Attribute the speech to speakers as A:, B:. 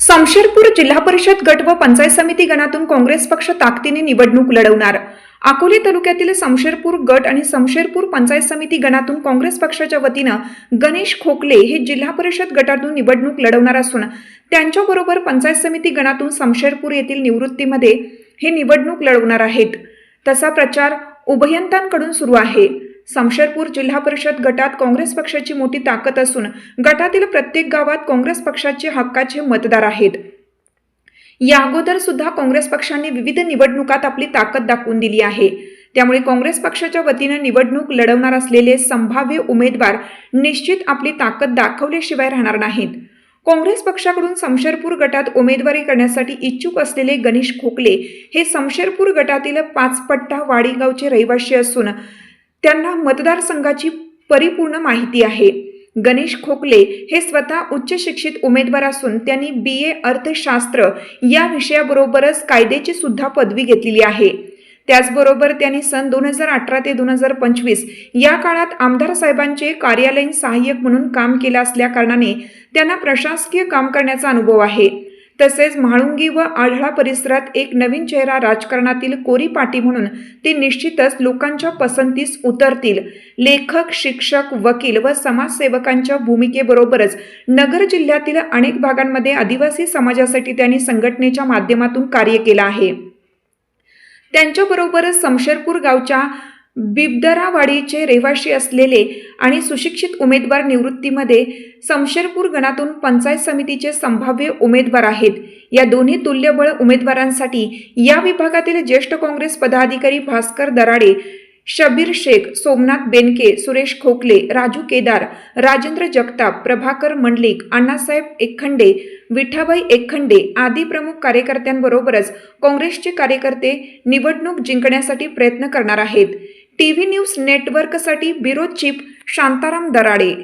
A: समशेरपूर जिल्हा परिषद गट व पंचायत समिती गणातून काँग्रेस पक्ष ताकदीने निवडणूक लढवणार. अकोले तालुक्यातील समशेरपूर गट आणि समशेरपूर पंचायत समिती गणातून काँग्रेस पक्षाच्या वतीनं गणेश खोकले हे जिल्हा परिषद गटातून निवडणूक लढवणार असून त्यांच्याबरोबर पंचायत समिती गणातून समशेरपूर येथील निवृत्तीमध्ये हे निवडणूक लढवणार आहेत. तसा प्रचार उभयंतांकडून सुरू आहे. समशेरपूर जिल्हा परिषद गटात काँग्रेस पक्षाची मोठी ताकद असून गटातील प्रत्येक गावात काँग्रेस पक्षाचे हक्काचे मतदार आहेत. या अगोदर सुद्धा काँग्रेस पक्षाने विविध निवडणुकात आपली ताकद दाखवून दिली आहे. त्यामुळे काँग्रेस पक्षाच्या वतीनं निवडणूक लढवणार असलेले संभाव्य उमेदवार निश्चित आपली ताकद दाखवल्याशिवाय राहणार नाहीत. काँग्रेस पक्षाकडून समशेरपूर गटात उमेदवारी करण्यासाठी इच्छुक असलेले गणेश खोकले हे समशेरपूर गटातील पाचपट्टा वाडीगावचे रहिवासी असून त्यांना मतदारसंघाची परिपूर्ण माहिती आहे. गणेश खोकले हे स्वतः उच्च शिक्षित उमेदवार असून त्यांनी बी ए अर्थशास्त्र या विषयाबरोबरच कायद्याची सुद्धा पदवी घेतलेली आहे. त्याचबरोबर त्यांनी सन दोन हजार अठरा ते दोन हजार पंचवीस या काळात आमदार साहेबांचे कार्यालयीन सहाय्यक म्हणून काम केलं असल्या कारणाने त्यांना प्रशासकीय काम करण्याचा अनुभव आहे. तसेच म्हाळुंगी व आढळा परिसरात एक नवीन चेहरा राजकारणातील कोरी पाटी म्हणून ते निश्चितच लोकांच्या पसंतीस उतरतील. लेखक शिक्षक वकील व समाजसेवकांच्या भूमिकेबरोबरच नगर जिल्ह्यातील अनेक भागांमध्ये आदिवासी समाजासाठी त्यांनी संघटनेच्या माध्यमातून कार्य केलं आहे. त्यांच्याबरोबरच समशेरपूर गावच्या बिबदरावाडीचे रहिवाशी असलेले आणि सुशिक्षित उमेदवार निवृत्तीमध्ये समशेरपूर गणातून पंचायत समितीचे संभाव्य उमेदवार आहेत. या दोन्ही तुल्यबळ उमेदवारांसाठी या विभागातील ज्येष्ठ काँग्रेस पदाधिकारी भास्कर दराडे शबीर शेख सोमनाथ बेनके सुरेश खोकले राजू केदार राजेंद्र जगताप प्रभाकर मंडलिक अण्णासाहेब एकखंडे विठाबाई एकखंडे आदी प्रमुख कार्यकर्त्यांबरोबरच काँग्रेसचे कार्यकर्ते निवडणूक जिंकण्यासाठी प्रयत्न करणार आहेत. टीव्ही न्यूज नेटवर्कसाठी ब्युरो चीफ शांताराम दराडे